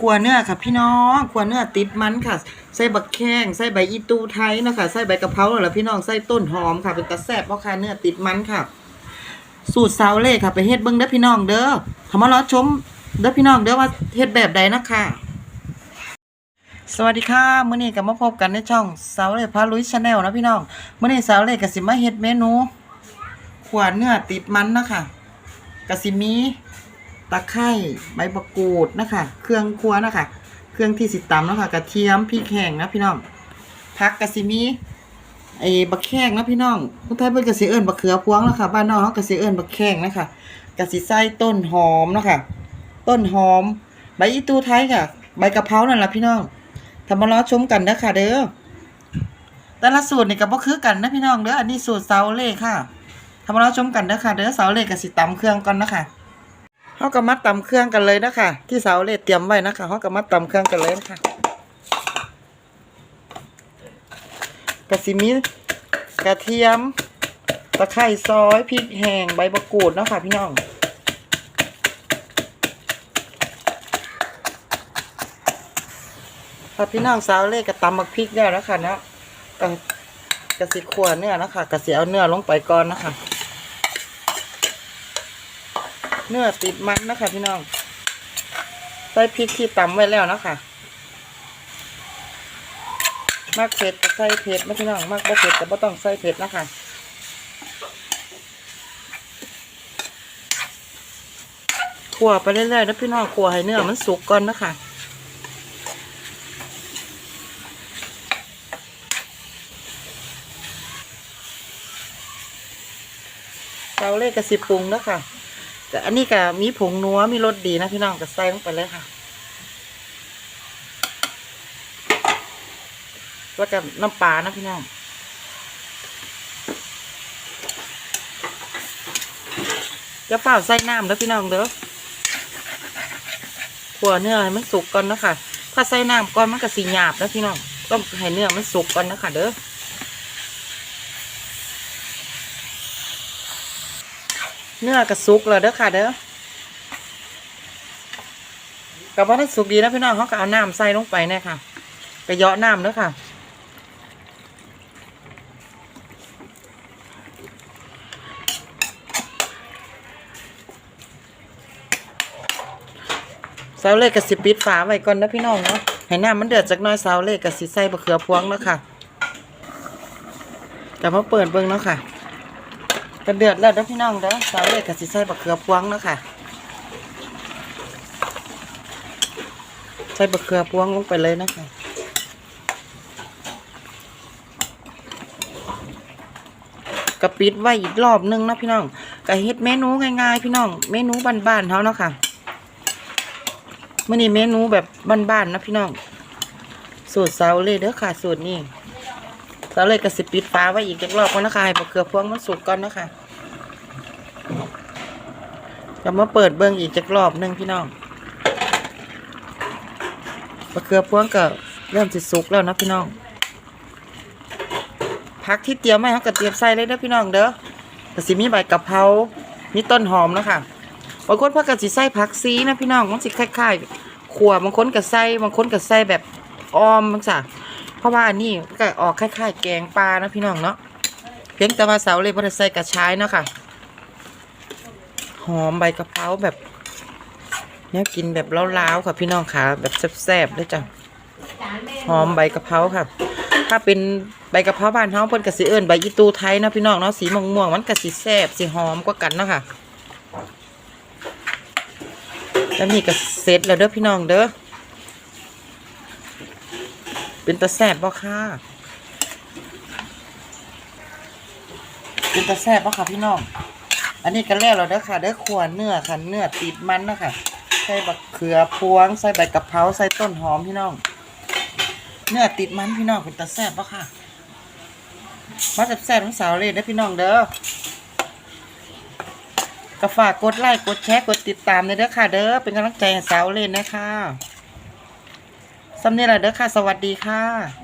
ขัวเนื้อค่ะพี่น้องขัวเนื้อติดมันค่ะ ใส่บักแข้งใส่ใบอีตูไทยนะคะใส่ใบกะเพราแล้วพี่น้องใส่ต้นหอมค่ะ เป็นตะแซบเพราะค่ะเนื้อติดมันค่ะ สูตรซาวเล่ค่ะไปเฮ็ดเบิ่งเด้อพี่น้องเด้อทำมาล้อชมเด้อพี่น้องเด้อว่าเฮ็ดแบบใดนะคะสวัสดีค่ะมื้อนี้ก็มาพบกันในช่องสาวเล่พาลุยชาแนลนะพี่น้องมื้อนี้สาวเล่ก็สิมาเฮ็ดเมนูขัวเนื้อติดมันนะคะก็สิมี ตะไคร้ใบมะกรูดนะคะ เครื่องครัวนะคะ เครื่องที่สิตำนะคะกระเทียมพริกแห้งนะพี่น้องผักกะสิมีไอ้บักแข้งนะพี่น้องคนไทยเป็นกะสิเอิ้นบักเขือพวงนะคะบ้านนอกเขากะสิเอิ้นบักแข้งนะคะกะสิใส่ต้นหอมนะคะต้นหอม ใบอีตูไทยค่ะ ใบกะเพรานั่นแหละพี่น้องทำมาล้อชมกันนะคะเด้อแต่ละสูตรนี่ก็บ่คือกันนะพี่น้องเด้ออันนี้สูตรเซาเล่ค่ะทำมาล้อชมกันเด้อค่ะเด้อเซาเล่กะสิตำเครื่องก่อนนะคะ เขาก็มาตำเครื่องกันเลยนะคะที่เสาเลดเตรียมไว้นะคะเขาก็มาตำเครื่องกันเลยนะคะกระสิมีกระเทียม ตะไคร้ซอยพริกแห้งใบมะกรูดนะคะพี่น้องพอพี่น้องสาวเลขก็ตำมักพริกได้แล้วค่ะเนาะก็กระสิขวเนื้อนะคะกระสิเอาเนื้อลงไปก่อนนะคะ เนื้อติดมันนะคะพี่น้อง ใส่พริกที่ตำไว้แล้วนะคะมากเผ็ดก็ใส่เผ็ดนะพี่น้องมากบ่เผ็ดก็บ่ต้องใส่เผ็ดนะคะขั่วไปเรื่อยๆนะพี่น้องขั่วให้เนื้อมันสุกก่อนนะคะเราเลขกระสิปรุงนะคะ แต่อันนี้ก็มีผงนัวมีรสดีนะพี่น้องก็ใส่ลงไปเลยค่ะ แล้วก็น้ำปลานะพี่น้องจะเปล่าใส่น้ำแล้วพี่น้องเด้อขัวเนื้อให้มันสุกก่อนนะคะถ้าใส่น้ำก่อนมันก็สีหยาบนะพี่น้องต้องให้เนื้อมันสุกก่อนนะคะเด้อ เนื้อกระสุกเลยเด้อค่ะเด้อกับว่าถ้าสุกดีนะพี่น้องเขาก็เอาน้ำใส่ลงไปเนี่ยค่ะกระเยาะน้ำเด้อค่ะเสาเล็กกับสิปิดฝาไว้ก่อนนะพี่น้องเนาะให้น้ำมันเดือดจากน้อยเสาเล็กกับสิใส่บะเขือพวงเนาะค่ะแต่พอเปิดเบิ่งเนาะค่ะ กระเดือดแล้วเด้อพี่น้องเด้อสาวเล็กกับสิใส่บักเขือพวงเนาะค่ะ ใส่บักเขือพวงลงไปเลยนะคะกระปิดไว้อีกรอบนึงนะพี่น้องกะเฮ็ดเมนูง่ายๆพี่น้อง เมนูบ้านๆเขาเนาะค่ะมื่อนี้เมนูแบบบ้านๆนะพี่น้อง สูตรเซาเลยเด้อค่ะ สูตรนี้เราเลยกระสิบปิดฟ้าไว้อีกจักรอบก่อนนะคะให้บะเขือพวงมันสุกก่อนนะคะ จะมาเปิดเบิ้งอีกจักรอบนึงพี่น้องบะเขือพวงก็เริ่มสิสุกแล้วนะพี่น้องผักที่เตรียมไว้เขาก็เตรียมใส่เลยเด้อพี่น้องเด้อกระสิมีใบกะเพรามีต้นหอมนะคะบางคนพักกระสิใส่ผักซีนะพี่น้องมันสิคล้ายๆขวบางคนก็ใส่บางคนก็ใส่แบบออมบางสะเพราะว่าอันนี้ก็ออกคล้ายๆ แกงปลานะพี่น้องเนาะเพียงแต่ว่าเสาเลยบ่ได้ใส่กระชายเนาะค่ะ หอมใบกะเพราแบบเนี่ยกินแบบล้าวๆค่ะพี่น้องค่ะแบบแซ่บๆด้วยจ้ะหอมใบกะเพราค่ะ ถ้าเป็นใบกะเพราบ้านเฮาเพิ่นก็สิเอิ้นใบอีตูไทยนะพี่น้องเนาะสีม่วงๆมันก็สิแซ่บสิหอมกว่ากันเนาะค่ะแล้วนี่ก็เสร็จแล้วเด้อพี่น้องเด้อเป็นตะแซบบ่ค่ะเป็นตะแซบบ่ค่ะพี่น้อง อันนี้ก็แล้วแล้วเด้อค่ะเด้อขวเนื้อค่ะเนื้อติดมันนะค่ะใส่บักเขือพวง ใส่ใบกะเพราใส่ต้นหอมพี่น้อง เนื้อติดมันพี่น้องเป็นตะแซ่บบ่ค่ะมาแซ่บๆทั้งสาวเลยเด้อพี่น้องเด้อก็ฝากกดไลค์กดแชร์กดติดตามเลยเด้อค่ะ เด้อเป็นกำลังใจให้สาวเล่นนะคะสำเนียงละเด้อค่ะ สวัสดีค่ะ